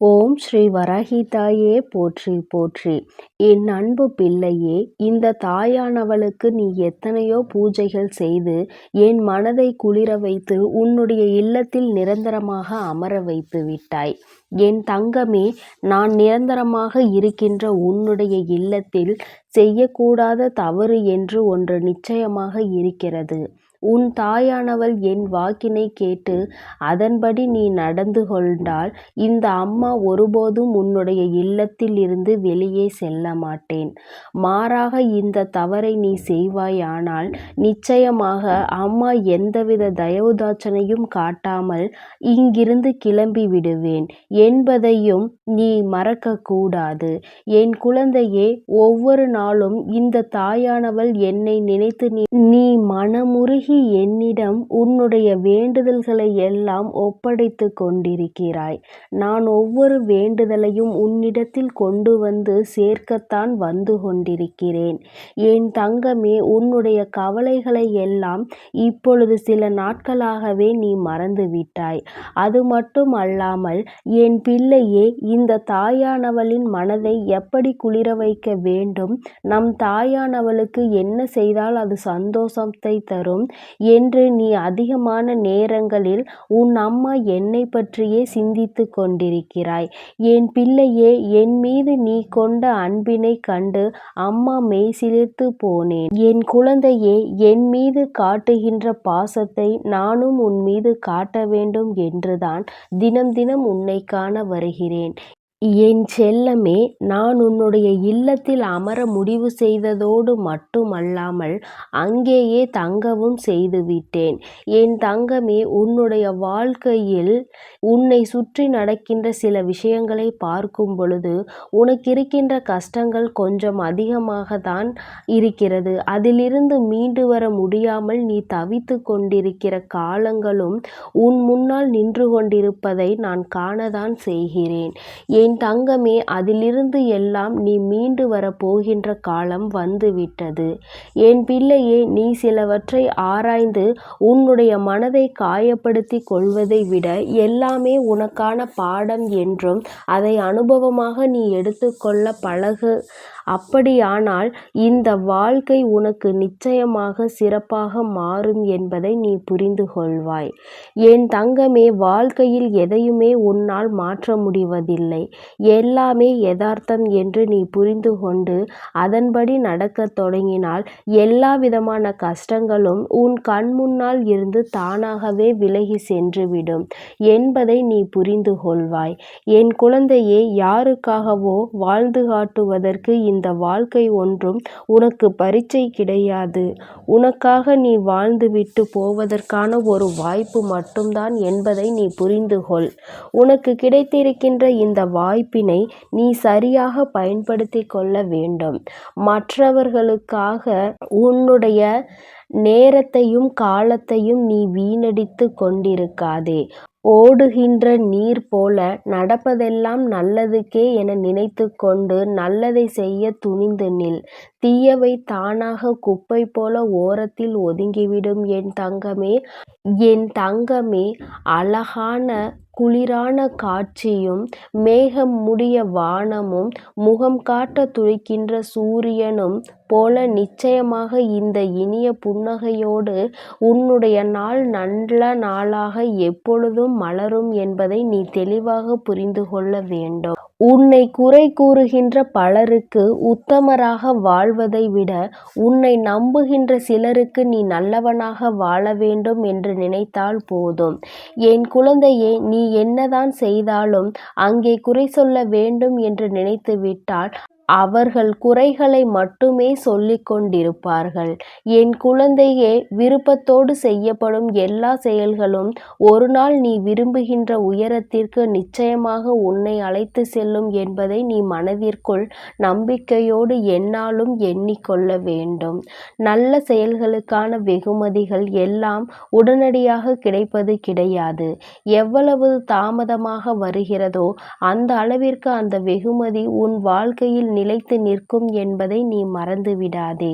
ஓம் ஸ்ரீ வரகிதாயே போற்றி போற்றி. என் அன்பு பிள்ளையே இந்த தாயானவளுக்கு நீ எத்தனையோ பூஜைகள் செய்து என் மனதை குளிர வைத்து உன்னுடைய இல்லத்தில் நிரந்தரமாக அமர வைத்து விட்டாய். என் தங்கமே நான் நிரந்தரமாக இருக்கின்ற உன்னுடைய இல்லத்தில் செய்யக்கூடாத தவறு என்று ஒன்று நிச்சயமாக இருக்கிறது. உன் தாயானவள் என் வாக்கினை கேட்டு அதன்படி நீ நடந்து கொண்டால் இந்த அம்மா ஒருபோதும் உன்னுடைய இல்லத்தில் இருந்து வெளியே செல்ல மாட்டேன். மாறாக இந்த தவறை நீ செய்வாயானால் நிச்சயமாக அம்மா எந்தவித தயவுதாச்சனையும் காட்டாமல் இங்கிருந்து கிளம்பி விடுவேன். என்பதையும் நீ மறக்கக்கூடாது என் குழந்தையே ஒவ்வொரு நாளும் இந்த தாயானவள் என்னை நினைத்து நீ நீ மனமுருகி என்னிடம் உன்னுடைய வேண்டுதல்களை எல்லாம் ஒப்படைத்து கொண்டிருக்கிறாய். நான் ஒவ்வொரு வேண்டுதலையும் உன்னிடத்தில் கொண்டு வந்து சேர்க்கத்தான் வந்து கொண்டிருக்கிறேன். என் தங்கமே உன்னுடைய கவலைகளை எல்லாம் இப்பொழுது சில நாட்களாகவே நீ மறந்து விட்டாய் அது மட்டும் அல்லாமல் என் பிள்ளையே இந்த தாயானவளின் மனதை எப்படி குளிர வைக்க வேண்டும்? நம் தாயானவளுக்கு என்ன செய்தால் அது சந்தோஷத்தை தரும்? என்று நீ அதிகமான நேரங்களில் உன் அம்மா என்னை பற்றியே சிந்தித்து கொண்டிருக்கிறாய். என் பிள்ளையே என் மீது நீ கொண்ட அன்பினை கண்டு அம்மா மெய்சிலிர்த்து போனேன். என் குழந்தையே என் மீது காட்டுகின்ற பாசத்தை நானும் உன் மீது காட்ட வேண்டும் என்றுதான் தினம் தினம் உன்னை காண வருகிறேன். என் செல்லமே நான் உன்னுடைய இல்லத்தில் அமர முடிவு செய்ததோடு மட்டுமல்லாமல் அங்கேயே தங்கவும் செய்துவிட்டேன். என் தங்கமே உன்னுடைய வாழ்க்கையில் உன்னை சுற்றி நடக்கின்ற சில விஷயங்களை பார்க்கும் பொழுது உனக்கு இருக்கின்ற கஷ்டங்கள் கொஞ்சம் அதிகமாக தான் இருக்கிறது. அதிலிருந்து மீண்டு வர முடியாமல் நீ தவித்து கொண்டிருக்கிற காலங்களும் உன் முன்னால் நின்று கொண்டிருப்பதை நான் காணதான் செய்கிறேன். என் என் தங்கமே அதிலிருந்து எல்லாம் நீ மீண்டு வரப்போகின்ற காலம் வந்துவிட்டது. என் பிள்ளையே நீ சிலவற்றை ஆராய்ந்து உன்னுடைய மனதை காயப்படுத்தி கொள்வதை விட எல்லாமே உனக்கான பாடம் என்றும் அதை அனுபவமாக நீ எடுத்துக்கொள்ள பழகு. அப்படியானால் இந்த வாழ்க்கை உனக்கு நிச்சயமாக சிறப்பாக மாறும் என்பதை நீ புரிந்து கொள்வாய். என் தங்கமே வாழ்க்கையில் எதையுமே உன்னால் மாற்ற முடிவதில்லை. எல்லாமே யதார்த்தம் என்று நீ புரிந்து கொண்டு அதன்படி நடக்கத் தொடங்கினால் எல்லா விதமான கஷ்டங்களும் உன் கண் முன்னால் இருந்து தானாகவே விலகி சென்றுவிடும் என்பதை நீ புரிந்து கொள்வாய். என் குழந்தையே யாருக்காகவோ வாழ்ந்து காட்டுவதற்கு இந்த வாழ்க்கை ஒன்றும் உனக்கு பரீட்சை கிடையாது. உனக்காக நீ வாழ்ந்துவிட்டு போவதற்கான ஒரு வாய்ப்பு மட்டும்தான் என்பதை நீ புரிந்து கொள். உனக்கு கிடைத்திருக்கின்ற இந்த வா வாய்ப்பினை நீ சரியாக பயன்படுத்தி கொள்ள வேண்டும். மற்றவர்களுக்காக உன்னுடைய நேரத்தையும் காலத்தையும் நீ வீணடித்து கொண்டிருக்காதே. ஓடுகின்ற நீர் போல நடப்பதெல்லாம் நல்லதுக்கே என நினைத்து கொண்டு நல்லதை செய்ய துணிந்து நில். தீயவை தானாக குப்பை போல ஓரத்தில் ஒதுங்கிவிடும் என் தங்கமே. என் தங்கமே அழகான குளிரான காட்சியும் மேகம் முடிய வானமும் முகம் காட்ட துடிக்கின்ற சூரியனும் போல நிச்சயமாக இந்த இனிய புன்னகையோடு உன்னுடைய நாள் நல்ல நாளாக எப்பொழுதும் மலரும் என்பதை நீ தெளிவாக புரிந்து கொள்ள வேண்டும். உன்னை குறை கூறுகின்ற பலருக்கு உத்தமராக வாழ்வதை விட உன்னை நம்புகின்ற சிலருக்கு நீ நல்லவனாக வாழ வேண்டும் என்று நினைத்தால் போதும். என் குழந்தையே நீ என்னதான் செய்தாலும் அங்கே குறை சொல்ல வேண்டும் என்று நினைத்து விட்டால் அவர்கள் குறைகளை மட்டுமே சொல்லிக் கொண்டிருப்பார்கள். என் குழந்தையே விருப்பத்தோடு செய்யப்படும் எல்லா செயல்களும் ஒரு நாள் நீ விரும்புகின்ற உயரத்திற்கு நிச்சயமாக உன்னை அழைத்து செல்லும் என்பதை நீ மனதிற்குள் நம்பிக்கையோடு என்னாலும் எண்ணிக்கொள்ள வேண்டும். நல்ல செயல்களுக்கான வெகுமதிகள் எல்லாம் உடனடியாக கிடைப்பது கிடையாது. எவ்வளவு தாமதமாக வருகிறதோ அந்த அளவிற்கு அந்த வெகுமதி உன் வாழ்க்கையில் நிலைத்து நிற்கும் என்பதை நீ மறந்துவிடாதே.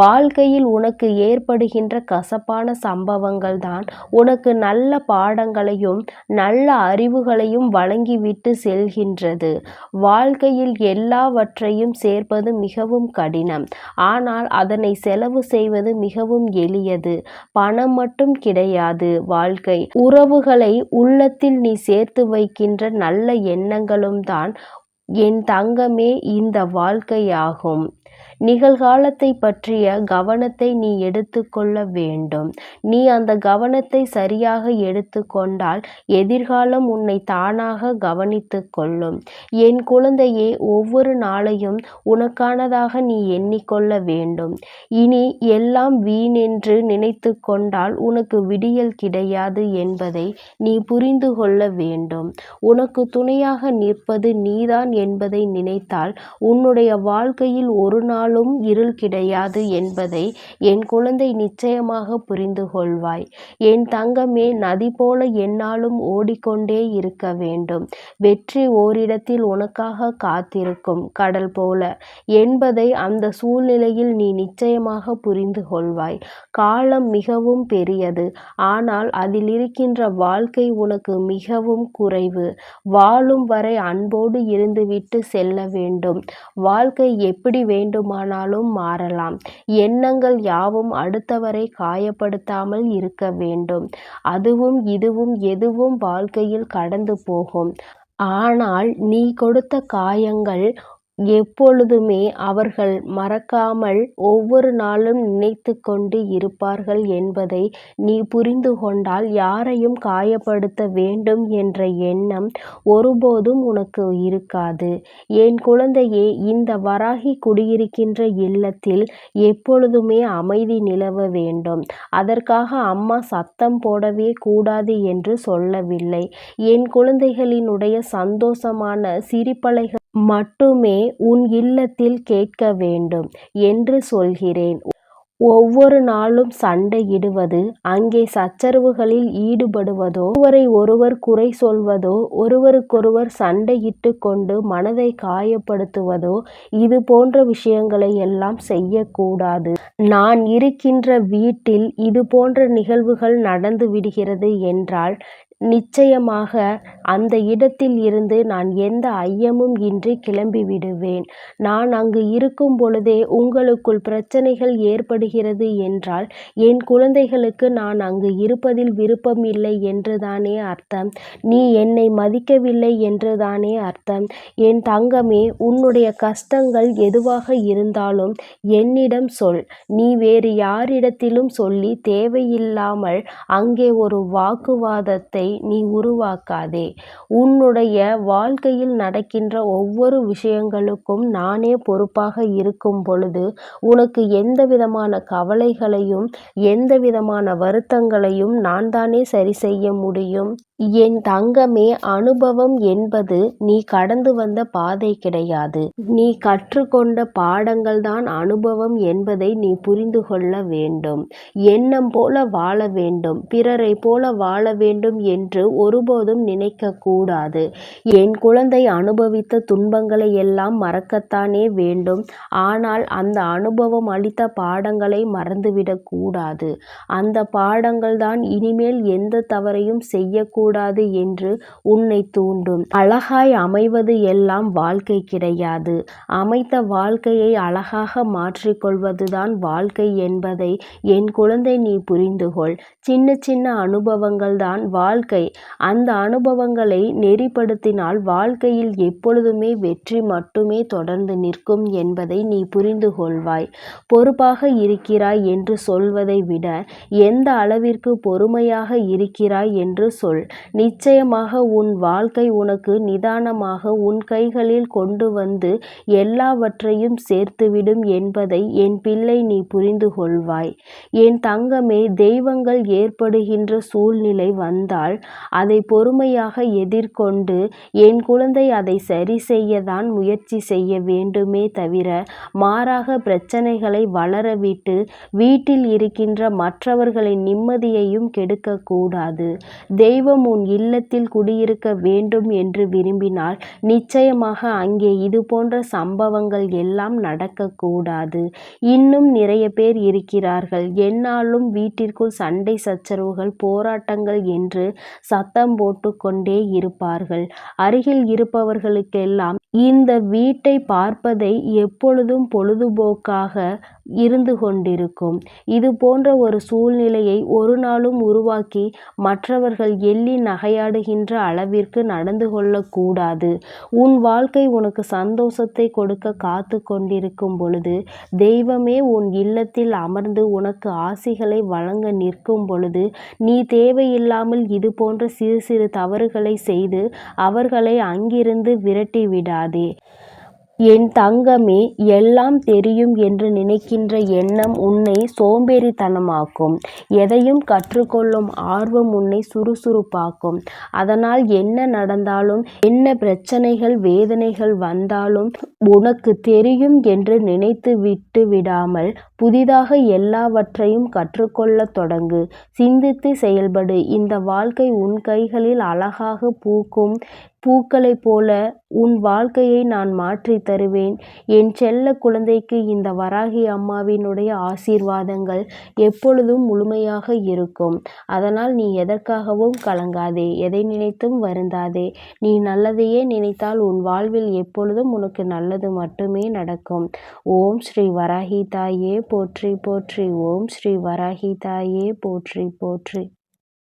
வாழ்க்கையில் உனக்கு ஏற்படுகின்ற கசப்பான சம்பவங்கள் தான் உனக்கு நல்ல பாடங்களையும் நல்ல அறிவுகளையும் வழங்கிவிட்டு செல்கின்றது. வாழ்க்கையில் எல்லாவற்றையும் சேர்ப்பது மிகவும் கடினம். ஆனால் அதனை செலவு செய்வது மிகவும் எளியது. பணம் மட்டும் கிடையாது வாழ்க்கை. உறவுகளை உள்ளத்தில் நீ சேர்த்து வைக்கின்ற நல்ல எண்ணங்களும் தான் என் தங்கமே இந்த வாழ்க்கையாகும். நிகழ்காலத்தை பற்றிய கவனத்தை நீ எடுத்துக்கொள்ள வேண்டும். நீ அந்த கவனத்தை சரியாக எடுத்துக்கொண்டால் எதிர்காலம் உன்னை தானாக கவனித்துக் கொள்ளும். என் குழந்தையே ஒவ்வொரு நாளையும் உனக்கானதாக நீ எண்ணிக்கொள்ள வேண்டும். இனி எல்லாம் வீணென்று நினைத்து கொண்டால் உனக்கு விடியல் கிடையாது என்பதை நீ புரிந்து கொள்ள வேண்டும். உனக்கு துணையாக நிற்பது நீதான் என்பதை நினைத்தால் உன்னுடைய வாழ்க்கையில் ஒரு நாள் நாளும் இருள் கிடையாது என்பதை என் குழந்தை நிச்சயமாக புரிந்து கொள்வாய். என் தங்கமே நதி போல என்னாலும் ஓடிக்கொண்டே இருக்க வேண்டும். வெற்றி ஓரிடத்தில் உனக்காக காத்திருக்கும் கடல் போல. என்பதை அந்த சூழ்நிலையில் நீ நிச்சயமாக புரிந்து கொள்வாய். காலம் மிகவும் பெரியது. ஆனால் அதில் இருக்கின்ற வாழ்க்கை உனக்கு மிகவும் குறைவு. வாழும் வரை அன்போடு இருந்துவிட்டு செல்ல வேண்டும். வாழ்க்கை எப்படி வேண்டுமானாலும் மாறலாம். எண்ணங்கள் யாவும் அடுத்தவரை காயப்படுத்தாமல் இருக்க வேண்டும். அதுவும் இதுவும் எதுவும் வாழ்க்கையில் கடந்து போகும். ஆனால் நீ கொடுத்த காயங்கள் எப்பொழுதுமே அவர்கள் மறக்காமல் ஒவ்வொரு நாளும் நினைத்து கொண்டு இருப்பார்கள் என்பதை நீ புரிந்து கொண்டால் யாரையும் காயப்படுத்த வேண்டும் என்ற எண்ணம் ஒருபோதும் உனக்கு இருக்காது. என் குழந்தையே இந்த வராகி குடியிருக்கின்ற இல்லத்தில் எப்பொழுதுமே அமைதி நிலவ வேண்டும். அதற்காக அம்மா சத்தம் போடவே கூடாது என்று சொல்லவில்லை. என் குழந்தைகளினுடைய சந்தோஷமான சிரிப்பலைகள் மட்டுமே உன் இல்லத்தில் கேட்க வேண்டும் என்று சொல்கிறேன். ஒவ்வொரு நாளும் சண்டையிடுவது அங்கே சச்சரவுகளில் ஈடுபடுவதோ ஒருவரை ஒருவர் குறை சொல்வதோ ஒருவருக்கொருவர் சண்டையிட்டு கொண்டு மனதை காயப்படுத்துவதோ இது போன்ற விஷயங்களை எல்லாம் செய்யக்கூடாது. நான் இருக்கின்ற வீட்டில் இது போன்ற நிகழ்வுகள் நடந்து விடுகிறது என்றால் நிச்சயமாக அந்த இடத்தில் இருந்து நான் எந்த ஐயமும் இன்றி கிளம்பி விடுவேன். நான் அங்கு இருக்கும் பொழுதே உங்களுக்குள் பிரச்சனைகள் ஏற்படுகிறது என்றால் என் குழந்தைகளுக்கு நான் அங்கு இருப்பதில் விருப்பம் இல்லை என்றுதானே அர்த்தம். நீ என்னை மதிக்கவில்லை என்றுதானே அர்த்தம். என் தங்கமே உன்னுடைய கஷ்டங்கள் எதுவாக இருந்தாலும் என்னிடம் சொல். நீ வேறு யாரிடத்திலும் சொல்லி தேவையில்லாமல் அங்கே ஒரு வாக்குவாதத்தை நீ உருவாக்காதே. உன்னுடைய வாழ்க்கையில் நடக்கின்ற ஒவ்வொரு விஷயங்களுக்கும் நானே பொறுப்பாக இருக்கும் பொழுது உனக்கு எந்த விதமான கவலைகளையும் எந்த விதமான வருத்தங்களையும் நான் தானே சரி செய்ய முடியும்? என் தங்கமே அனுபவம் என்பது நீ கடந்து வந்த பாதை கிடையாது. நீ கற்றுக்கொண்ட பாடங்கள் தான் அனுபவம் என்பதை நீ புரிந்து கொள்ள வேண்டும். எண்ணம் போல வாழ வேண்டும். பிறரை போல வாழ வேண்டும் என்று ஒருபோதும் நினைக்க கூடாது. என் குழந்தை அனுபவித்த துன்பங்களை எல்லாம் மறக்கத்தானே வேண்டும். ஆனால் அந்த அனுபவம் அளித்த பாடங்களை மறந்துவிடக்கூடாது அந்த பாடங்கள் தான் இனிமேல் எந்த தவறையும் செய்யக்கூடாது. கூடாது என்று உன்னை தூண்டும். அழகாய் அமைவது எல்லாம் வாழ்க்கை கிடையாது. அமைத்த வாழ்க்கையை அழகாக மாற்றிக்கொள்வதுதான் வாழ்க்கை என்பதை என் குழந்தை நீ புரிந்துகொள். சின்ன சின்ன அனுபவங்கள் தான் வாழ்க்கை. அந்த அனுபவங்களை நெறிப்படுத்தினால் வாழ்க்கையில் எப்பொழுதுமே வெற்றி மட்டுமே தொடர்ந்து நிற்கும் என்பதை நீ புரிந்து கொள்வாய் பொறுப்பாக இருக்கிறாய் என்று சொல்வதை விட எந்த அளவிற்கு பொறுமையாக இருக்கிறாய் என்று சொல். நிச்சயமாக உன் வாழ்க்கை உனக்கு நிதானமாக உன் கைகளில் கொண்டு வந்து எல்லாவற்றையும் சேர்த்துவிடும் என்பதை என் பிள்ளை நீ புரிந்து கொள்வாய். என் தங்கமே தெய்வங்கள் ஏற்படுகின்ற சூழ்நிலை வந்தால் அதை பொறுமையாக எதிர்கொண்டு என் குழந்தை அதை சரி செய்யதான் முயற்சி செய்ய வேண்டுமே தவிர மாறாக பிரச்சனைகளை வளரவிட்டு வீட்டில் இருக்கின்ற மற்றவர்களின் நிம்மதியையும் கெடுக்கக்கூடாது. தெய்வம் தெய்வம் உன் இல்லத்தில் குடியிருக்க வேண்டும் என்று விரும்பினால் நிச்சயமாக அங்கே இது போன்ற சம்பவங்கள் எல்லாம் நடக்கக்கூடாது. இன்னும் நிறைய பேர் இருக்கிறார்கள் என்னாலும் வீட்டிற்குள் சண்டை சச்சரவுகள் போராட்டங்கள் என்று சத்தம் போட்டு கொண்டே இருப்பார்கள். அருகில் இருப்பவர்களுக்கெல்லாம் இந்த வீட்டை பார்ப்பதை எப்பொழுதும் பொழுதுபோக்காக இருந்து கொண்டிருக்கும். இது போன்ற ஒரு சூழ்நிலையை ஒரு நாளும் உருவாக்கி மற்றவர்கள் எள்ளி நகையாடுகின்ற அளவிற்கு நடந்து கொள்ளக்கூடாது உன் வாழ்க்கை உனக்கு சந்தோஷத்தை கொடுக்க காத்து கொண்டிருக்கும் பொழுது தெய்வமே உன் இல்லத்தில் அமர்ந்து உனக்கு ஆசிகளை வழங்க நிற்கும் பொழுது நீ தேவையில்லாமல் இது போன்ற சிறு சிறு தவறுகளை செய்து அவர்களை அங்கிருந்து விரட்டி விடாதே என் தங்கமே எல்லாம் தெரியும் என்று நினைக்கின்ற எண்ணம் உன்னை சோம்பேறித்தனமாக்கும். எதையும் கற்றுக்கொள்ளும் ஆர்வம் உன்னை சுறுசுறுப்பாக்கும். அதனால் என்ன நடந்தாலும் என்ன பிரச்சனைகள் வேதனைகள் வந்தாலும் உனக்கு தெரியும் என்று நினைத்து விட்டு விடாமல் புதிதாக எல்லாவற்றையும் கற்றுக்கொள்ளத் தொடங்கு. சிந்தித்து செயல்படு. இந்த வாழ்க்கை உன் கைகளில் அழகாக பூக்கும் பூக்களைப் போல உன் வாழ்க்கையை நான் மாற்றித் தருவேன். என் செல்ல குழந்தைக்கு இந்த வராகி அம்மாவினுடைய ஆசீர்வாதங்கள் எப்பொழுதும் முழுமையாக இருக்கும். அதனால் நீ எதற்காகவும் கலங்காதே. எதை நினைத்தும் வருந்தாதே. நீ நல்லதையே நினைத்தால் உன் வாழ்வில் எப்பொழுதும் உனக்கு நல்லது மட்டுமே நடக்கும். ஓம் ஸ்ரீ வராகி தாயே போற்றி போற்றி ஓம் ஸ்ரீ வராகி தாயே போற்றி போற்றி